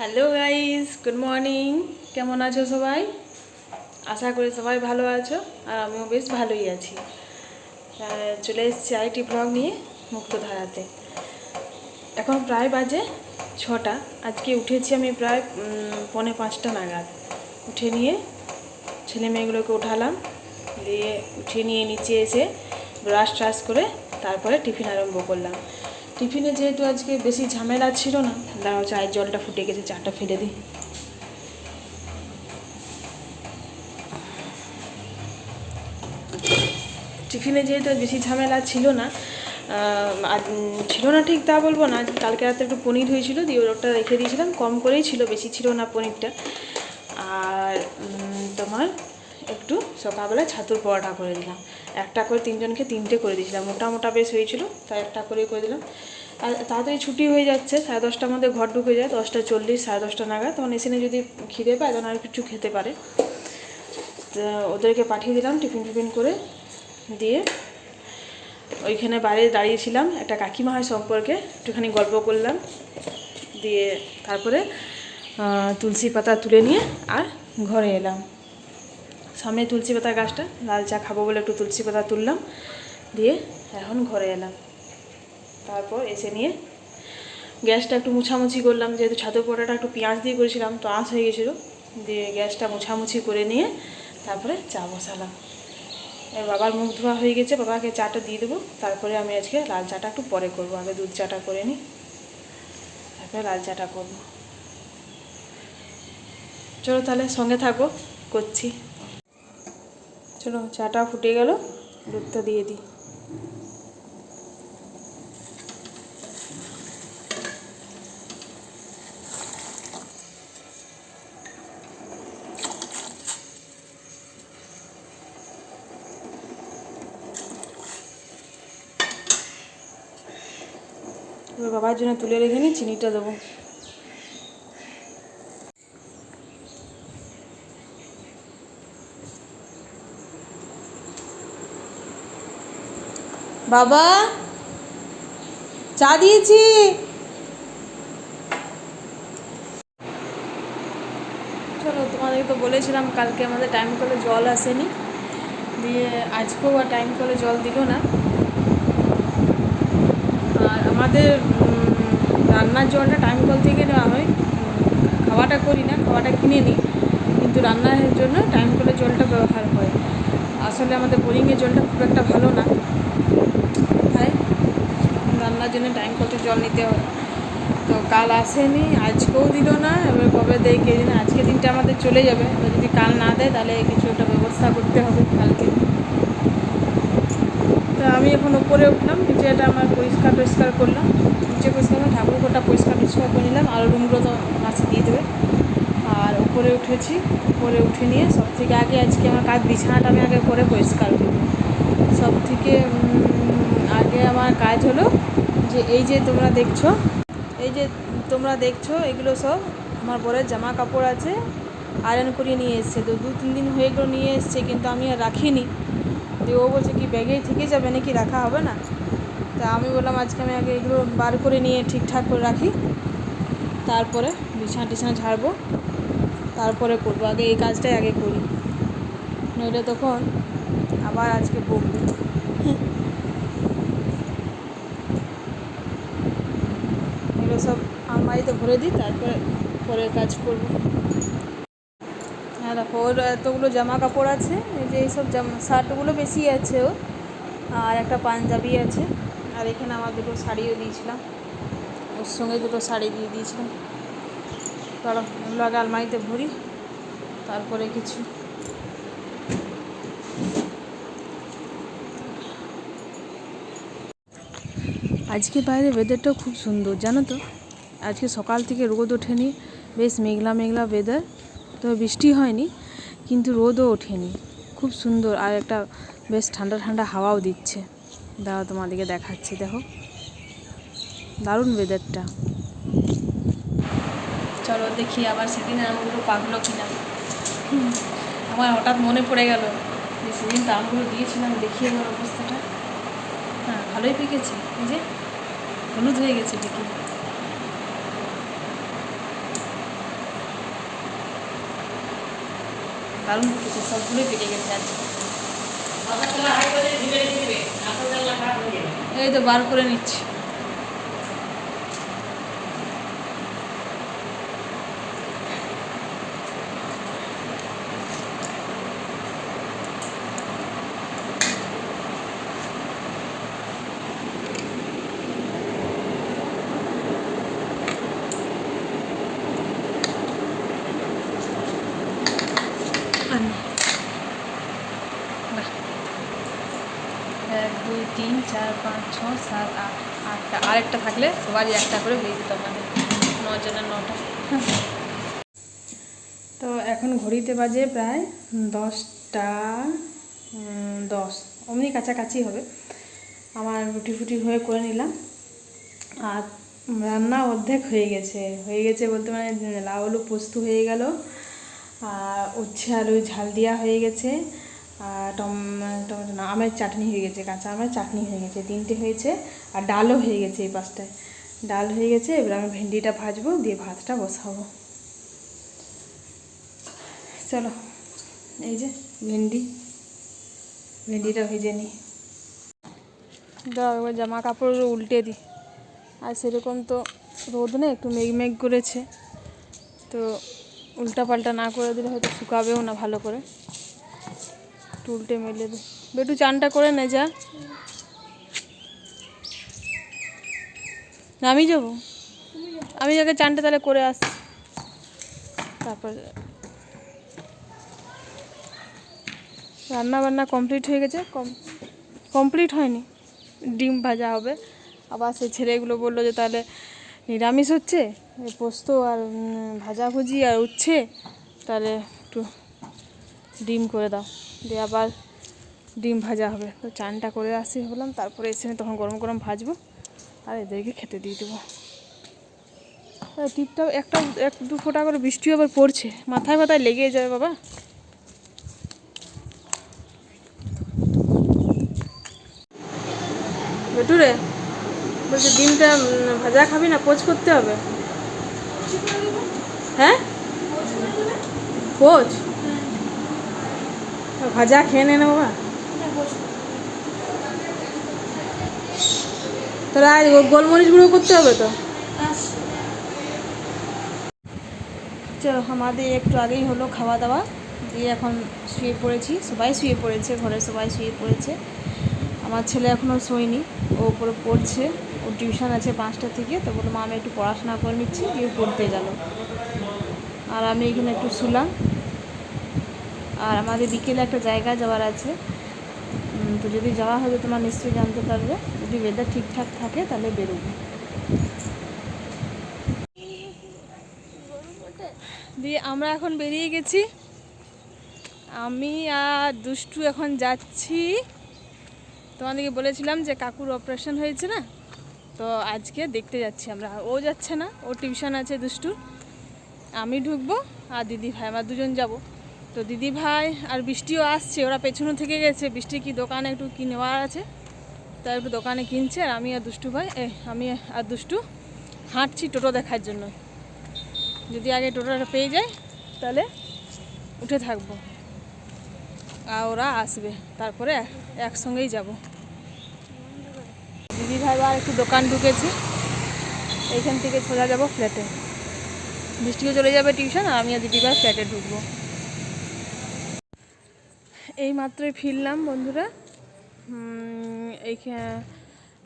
Hello guys good morning কেমন আছো সবাই? আশা করি সবাই ভালো আছো আর আমিও বেশ ভালোই আছি। চলে এসেছি আইটি ব্লগ নিয়ে মুক্তধারাতে। এখন প্রায় বাজে ছটা। আজকে উঠেছি আমি প্রায় উম, পৌনে পাঁচটা নাগাদ। উঠে নিয়ে ছেলে মেয়েগুলোকে উঠালাম দিয়ে উঠে নিয়ে নিচে এসে ব্রাশ ট্রাশ করে তারপরে টিফিন আরম্ভ করলাম। টিফিনে যেহেতু আজকে বেশি ঝামেলা ছিল না, দাঁড়াও চায়ের জলটা ফুটে গেছে, চাটা ফেলে দিই। টিফিনে যেহেতু বেশি ঝামেলা ছিল না আর ছিল না ঠিক তা বলব না, কালকে রাতে একটু পনির হয়েছিল, দিয়ে ওটা রেখে দিয়েছিলাম, কম করেই ছিল, বেশি ছিল না পনিরটা। আর তোমার একটু সকালবেলা ছাতুর পরোটা করে দিলাম। একটা করে তিনজনকে তিনটে করে দিয়েছিলাম। মোটা মোটা বেশ হয়েছিল, তাই একটা করেই করে দিলাম। আর তাড়াতাড়ি ছুটি হয়ে যাচ্ছে, সাড়ে দশটার মধ্যে ঘর ঢুকে যায়, দশটা চল্লিশ, সাড়ে দশটা নাগাদ। তখন এসে যদি খিদে পায়, তখন আর কিছু খেতে পারে। ওদেরকে পাঠিয়ে দিলাম, টিফিন টিফিন করে দিয়ে ওইখানে বাইরে দাঁড়িয়েছিলাম। একটা কাকিমা হয় সম্পর্কে, একটুখানি গল্প করলাম। দিয়ে তারপরে তুলসী পাতা তুলে নিয়ে আর ঘরে এলাম। সামনে তুলসী পাতা গাছটা, লাল চা খাব বলে একটু তুলসী পাতা তুললাম, দিয়ে এখন ঘরে এলাম। তারপর এসে নিয়ে গ্যাসটা একটু মুছামুছি করলাম, যেহেতু ছাতুর পরোটাটা একটু পেঁয়াজ দিয়ে করেছিলাম, তো আঁশ হয়ে গেছিল, দিয়ে গ্যাসটা মুছামুছি করে নিয়ে তারপরে চা বসালাম। এবার বাবার মুখ ধোয়া হয়ে গেছে, বাবাকে চাটা দিয়ে দেবো, তারপরে আমি আজকে লাল চাটা একটু পরে করব, আগে দুধ চাটা করে নিই, তারপরে লাল চাটা করব। চলো তাহলে সঙ্গে থাকো, করছি। চলো চাটা ফুটে গেল দুধটা দিয়ে দিই। বাবার জন্য তুলে রেখে নিই চিনিটা দেবো। বাবা, চা দিয়েছি। চলো, তোমাদেরকে তো বলেছিলাম, কালকে আমাদের টাইম কলে জল আসেনি। দিয়ে আজকেও আর টাইম কলে জল দিল না। আর আমাদের রান্নার জলটা টাইম কল থেকে নেওয়া হয়। খাওয়াটা করি না, খাওয়াটা কিনে নিই। কিন্তু রান্নার জন্য টাইম কলের জলটা ব্যবহার হয়। আসলে আমাদের বোরিংয়ের জলটা খুব একটা ভালো না। রান্নার জন্য টাইম কলতে জল নিতে হয়। তো কাল আসেনি, আজকেও দিল না, এবার কবে দেয় কে জানে, আজকে দিনটা আমাদের চলে যাবে। এবার যদি কাল না দেয়, তাহলে কিছু একটা ব্যবস্থা করতে হবে কালকে। তো আমি এখন উপরে উঠলাম, নিচে এটা আমার পরিষ্কার টরিষ্কার করলাম। নিচে পরিষ্কার করে ঠাকুর ঘরটা পরিষ্কার টরিষ্কার করে নিলাম, আর রুমগুলো তো মাছে দিয়ে দেবে। আর উপরে উঠেছি, উপরে উঠে নিয়ে সব থেকে আগে আজকে আমার কাজ, বিছানাটা আমি আগে করে পরিষ্কার করব। সব থেকে আগে আমার কাজ হলো যে এই যে তোমরা দেখছ, এই যে তোমরা দেখছ, এগুলো সব আমার বরের জামা কাপড় আছে আয়রন করিয়ে নিয়ে এসছে। তো দু তিন দিন হয়ে গেলো নিয়ে এসছে, কিন্তু আমি আর রাখিনি। দিয়ে ও বলছে কি ব্যাগেই থেকে যাবে নাকি, রাখা হবে না? তা আমি বললাম, আজকে আমি আগে এগুলো বার করে নিয়ে ঠিকঠাক করে রাখি। তারপরে বিছানা টিছানা ঝাড়বো, তারপরে করব। আগে এই কাজটাই আগে করি। নইলে তখন আবার আজকে বকবে। সব আলমারিতে ভরে দিই, তারপরে পরের কাজ করব। হ্যাঁ দেখো, ওর এতগুলো জামা কাপড় আছে, এই যে এইসব জামা, শার্টগুলো বেশি আছে ওর, আর একটা পাঞ্জাবি আছে, আর এখানে আমার দুটো শাড়িও দিয়েছিলাম, ওর সঙ্গে দুটো শাড়ি দিয়ে দিয়েছিলাম। তারা এগুলো আগে আলমারিতে ভরি, তারপরে কিছু আজকে বাইরে ওয়েদারটাও খুব সুন্দর, জানো তো? আজকে সকাল থেকে রোদ ওঠেনি, বেশ মেঘলা মেঘলা ওয়েদার তবে বৃষ্টি হয়নি, কিন্তু রোদও ওঠেনি। খুব সুন্দর, আর একটা বেশ ঠান্ডা ঠান্ডা হাওয়াও দিচ্ছে। দাঁড়াও, তোমাদেরকে দেখাচ্ছি, দেখো। দারুণ ওয়েদারটা চলো দেখি আবার সেদিন আমগুলো পাকলো কিনা। আমার হঠাৎ মনে পড়ে গেল যে সেদিন তো আমগুলো দিয়েছিলাম দেখি আমার অবস্থাটা। হ্যাঁ ভালোই পেকেছে। এই যে হলুদ হয়ে গেছে পেকে দারুণ পেকেছে সবগুলোই পেকে গেছে আজকে এই তো বার করে নিচ্ছি। এক, দুই, তিন, চার, পাঁচ, ছ, সাত, আট, আটটা। আরেকটা থাকলে সবারই একটা করে হয়ে যেত মানে নজনের নটা। তো এখন ঘড়িতে বাজে প্রায় দশটা দশ। অমনি কাছাকাছি হবে। আমার রুটি ফুটি হয়ে করে নিলাম। আর রান্না অর্ধেক হয়ে গেছে। হয়ে গেছে বলতে মানে লাউ আলু পোস্ত হয়ে গেল। আর উচ্ছে, আলু, ঝাল দেওয়া হয়ে গেছে। আর টম, টমেটো না, আমের চাটনি হয়ে গেছে, কাঁচা আমের চাটনি হয়ে গেছে তিনটে হয়েছে। আর ডালও হয়ে গেছে এই পাশটায় ডাল হয়ে গেছে, এবার আমি ভেন্ডিটা ভাজবো, দিয়ে ভাতটা বসাবো। চলো, এই যে ভেন্ডি। ভেন্ডিটা ভেজে নিই। দাও, এবার জামা কাপড় উল্টে দিই। আর সেরকম তো রোদ নেই, একটু মেঘ মেঘ করেছে। তো উল্টা পাল্টা না করে দিলে হয়তো শুকাবেও না ভালো করে। উল্টে মেলে দিই বেটু, চানটা করে নে যা। আমি যাব। আমি আগে চানটা তাহলে করে আসছি তারপর রান্না বান্না কমপ্লিট হয়ে গেছে। কম, কমপ্লিট হয়নি। ডিম ভাজা হবে। আবার সেই ছেলেগুলো বলল যে তাহলে নিরামিষ হচ্ছে পোস্ত আর ভাজাভুজি আর উচ্ছে, তাহলে একটু ডিম করে দাও। দিয়ে আবার ডিম ভাজা হবে। তো চানটা করে আসি ভাবলাম, তারপরে এসে তখন গরম গরম ভাজবো, আর এদেরকে খেতে দিয়ে দেবো। আর টিপটাও একটা, এক দু ফোঁটা করে বৃষ্টি আবার পড়ছে, মাথায় মাথায় লেগে যাবে বাবা। বেটু রে বলছি ডিমটা ভাজা খাবি না, পোচ করতে হবে। হ্যাঁ? পোচ? ভাজা খেয়ে নে না বাবা। তাহলে গো- গোলমরিচ গুঁড়ো করতে হবে তো? চলো, আমাদের একটু আগেই হলো খাওয়া দাওয়া। দিয়ে এখন শুয়ে পড়েছি। সবাই শুয়ে পড়েছে ঘরের সবাই শুয়ে পড়েছে। আমার ছেলে এখনও শোয়নি, ও উপরে পড়ছে। ওর টিউশন আছে পাঁচটা থেকে, তো বলল, মা, আমি একটু পড়াশোনা করে নিচ্ছি, দিয়ে পড়তে গেল। আর আমি এখানে একটু শুলাম। আর আমাদের বিকেলে একটা জায়গা যাওয়ার আছে। তো যদি যাওয়া হবে তোমার নিশ্চয়ই জানতে পারবে। যদি ওয়েদার ঠিকঠাক থাকে, তাহলে বেরোবো। দিয়ে আমরা এখন বেরিয়ে গেছি। আমি আর দুষ্টু এখন যাচ্ছি। তোমাদেরকে বলেছিলাম যে কাকুর অপারেশন হয়েছে না? তো আজকে দেখতে যাচ্ছি আমরা। ও যাচ্ছে না ও টিউশন আছে দুষ্টু আমি ঢুকবো আর দিদি ভাই, আমার দুজন যাব। তো দিদি ভাই আর বৃষ্টিও আসছে, ওরা পেছনে থেকে গেছে। বৃষ্টি কি দোকানে একটু কি নেওয়ার আছে? তাই একটু দোকানে কিনছে আর আমি আর দুষ্টু ভাই, এ, আমি আর দুষ্টু হাঁটছি টোটো দেখার জন্য। যদি আগে টোটোটা পেয়ে যাই তাহলে উঠে থাকব। আর ওরা আসবে, তারপরে একসঙ্গেই যাব। দিদি ভাই আর একটু দোকান ঢুকেছি। এইখান থেকে সোজা যাব ফ্ল্যাটে বৃষ্টিও চলে যাবে টিউশন আর আমি আর দিদি ভাই ফ্ল্যাটে ঢুকবো। এই মাত্রই ফিরলাম বন্ধুরা। এইখানে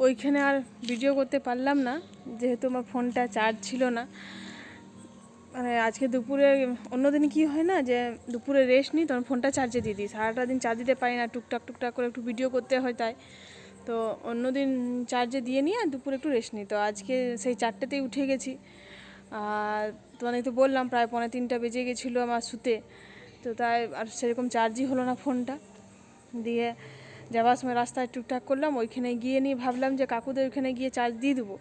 ওইখানে আর ভিডিও করতে পারলাম না, যেহেতু আমার ফোনটা চার্জ ছিল না। মানে আজকে দুপুরে, অন্যদিন কি হয় না, যে দুপুরে রেস্ট নিই, তখন ফোনটা চার্জে দিয়ে দিই। সারাটা দিন চার্জ দিতে পারি না, টুকটাক টুকটাক করে একটু ভিডিও করতে হয় তাই। তো অন্যদিন চার্জে দিয়ে নিয়ে আর দুপুরে একটু রেস্ট নিই। তো আজকে সেই চারটেতেই উঠে গেছি। আর তোমাদের তো বললাম, প্রায় পৌনে তিনটা বেজে গেছিল আমার শুতে। তো তাই আর সেরকম চার্জই হলো না ফোনটা। দিয়ে যাওয়ার সময় রাস্তায় টুকটাক করলাম, ওইখানে গিয়ে নিয়ে ভাবলাম যে কাকুদের ওইখানে গিয়ে চার্জ দিয়ে দেবো।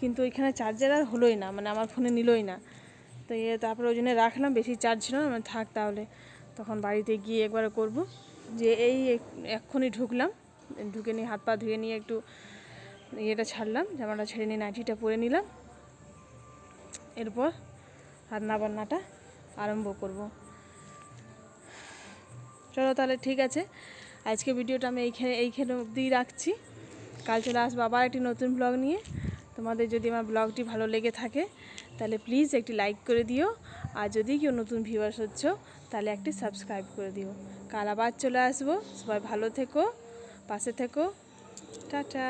কিন্তু ওইখানে চার্জার আর হলোই না মানে আমার ফোনে নিলই না। তো ইয়ে তারপরে ওই জন্য রাখলাম, বেশি চার্জ ছিল না মানে থাক তাহলে। তখন বাড়িতে গিয়ে একবারে করব। যে এই এক্ষুনি ঢুকলাম। ঢুকে নিয়ে হাত পা ধুয়ে নিয়ে একটু ইয়েটা ছাড়লাম, জামাটা ছেড়ে নিয়ে নাইটিটা পরে নিলাম। এরপর রান্না বান্নাটা আরম্ভ করব। চলো তাহলে ঠিক আছে আজকে ভিডিওটা আমি এইখানে এইখানে অবধি রাখছি। কাল চলে আসব আবার একটি নতুন ব্লগ নিয়ে। তোমাদের যদি আমার ব্লগটি ভালো লেগে থাকে, তাহলে প্লিজ একটি লাইক করে দিও। আর যদি কেউ নতুন ভিউয়ার্স হচ্ছ, তাহলে একটি সাবস্ক্রাইব করে দিও। কাল আবার চলে আসব, সবাই ভালো থেকো। পাশে থেকো। টাটা।